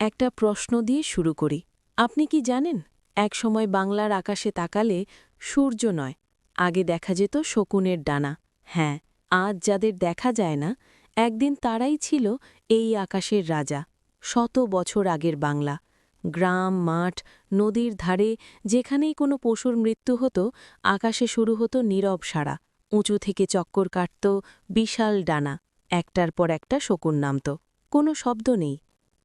একটা প্রশ্ন দিয়ে শুরু করি। আপনি কি জানেন একসময় বাংলার আকাশে তাকালে সূর্য নয়, আগে দেখা যেত শকুনের ডানা। হ্যাঁ আজ যাদের দেখা যায় না, একদিন তারাই ছিল এই আকাশের রাজা, শত বছর আগের বাংলা। গ্রাম, মাঠ, নদীর ধারে যেখানেই কোনো পশুর মৃত্যু হতো, আকাশে শুরু হতো নীরব সাড়া উঁচু থেকে চক্কর কাটত বিশাল ডানা, একটার পর একটা শকুন নামত। কোনো শব্দ নেই।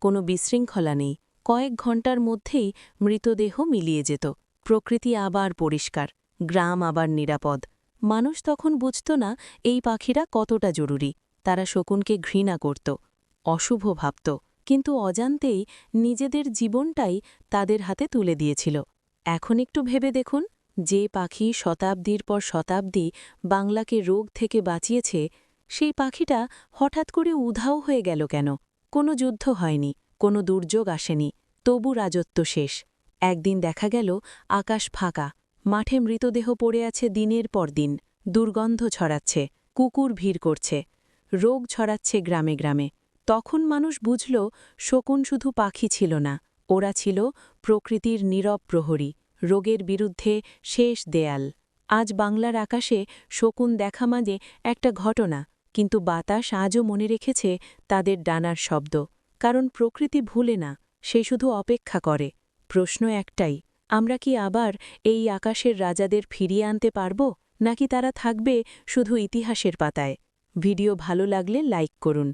কোনো বিশৃঙ্খলা নেই। কয়েক ঘণ্টার মধ্যেই মৃতদেহ মিলিয়ে যেত। প্রকৃতি আবার পরিষ্কার, গ্রাম আবার নিরাপদ। মানুষ তখন বুঝত না, এই পাখিরা কতটা জরুরি। তারা শকুনকে ঘৃণা করত, অশুভ ভাবত, কিন্তু অজান্তেই নিজেদের জীবনটাই তাদের হাতে তুলে দিয়েছিল। এখন একটু ভেবে দেখুন, যে পাখি শতাব্দীর পর শতাব্দী বাংলাকে রোগ থেকে বাঁচিয়েছে, সেই পাখিটা হঠাৎ করে উধাও হয়ে গেল কেন? কোনো যুদ্ধ হয়নি। কোনো দুর্যোগ আসেনি। তবু রাজত্ব শেষ। একদিন দেখা গেল, আকাশ ফাঁকা। মাঠে মৃতদেহ পড়ে আছে দিনের পর দিন। দুর্গন্ধ ছড়াচ্ছে। কুকুর ভিড় করছে। রোগ ছড়াচ্ছে গ্রামে গ্রামে। তখন মানুষ বুঝল, শকুন শুধু পাখি ছিল না। ওরা ছিল প্রকৃতির নীরব প্রহরী। রোগের বিরুদ্ধে শেষ দেয়াল। আজ বাংলার আকাশে শকুন দেখা মাঝে একটা ঘটনা, কিন্তু বাতাস আজও মনে রেখেছে তাদের ডানার শব্দ। কারণ প্রকৃতি ভুলে না, সে শুধু অপেক্ষা করে। প্রশ্ন একটাই, আমরা কি আবার এই আকাশের রাজাদের ফিরিয়ে আনতে পারব, নাকি তারা থাকবে শুধু ইতিহাসের পাতায়? ভিডিও ভালো লাগলে লাইক করুন,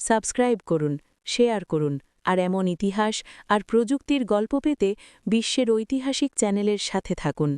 সাবস্ক্রাইব করুন, শেয়ার করুন, আর এমন ইতিহাস আর প্রযুক্তির গল্প পেতে বিশ্বের ঐতিহাসিক চ্যানেলের সাথে থাকুন।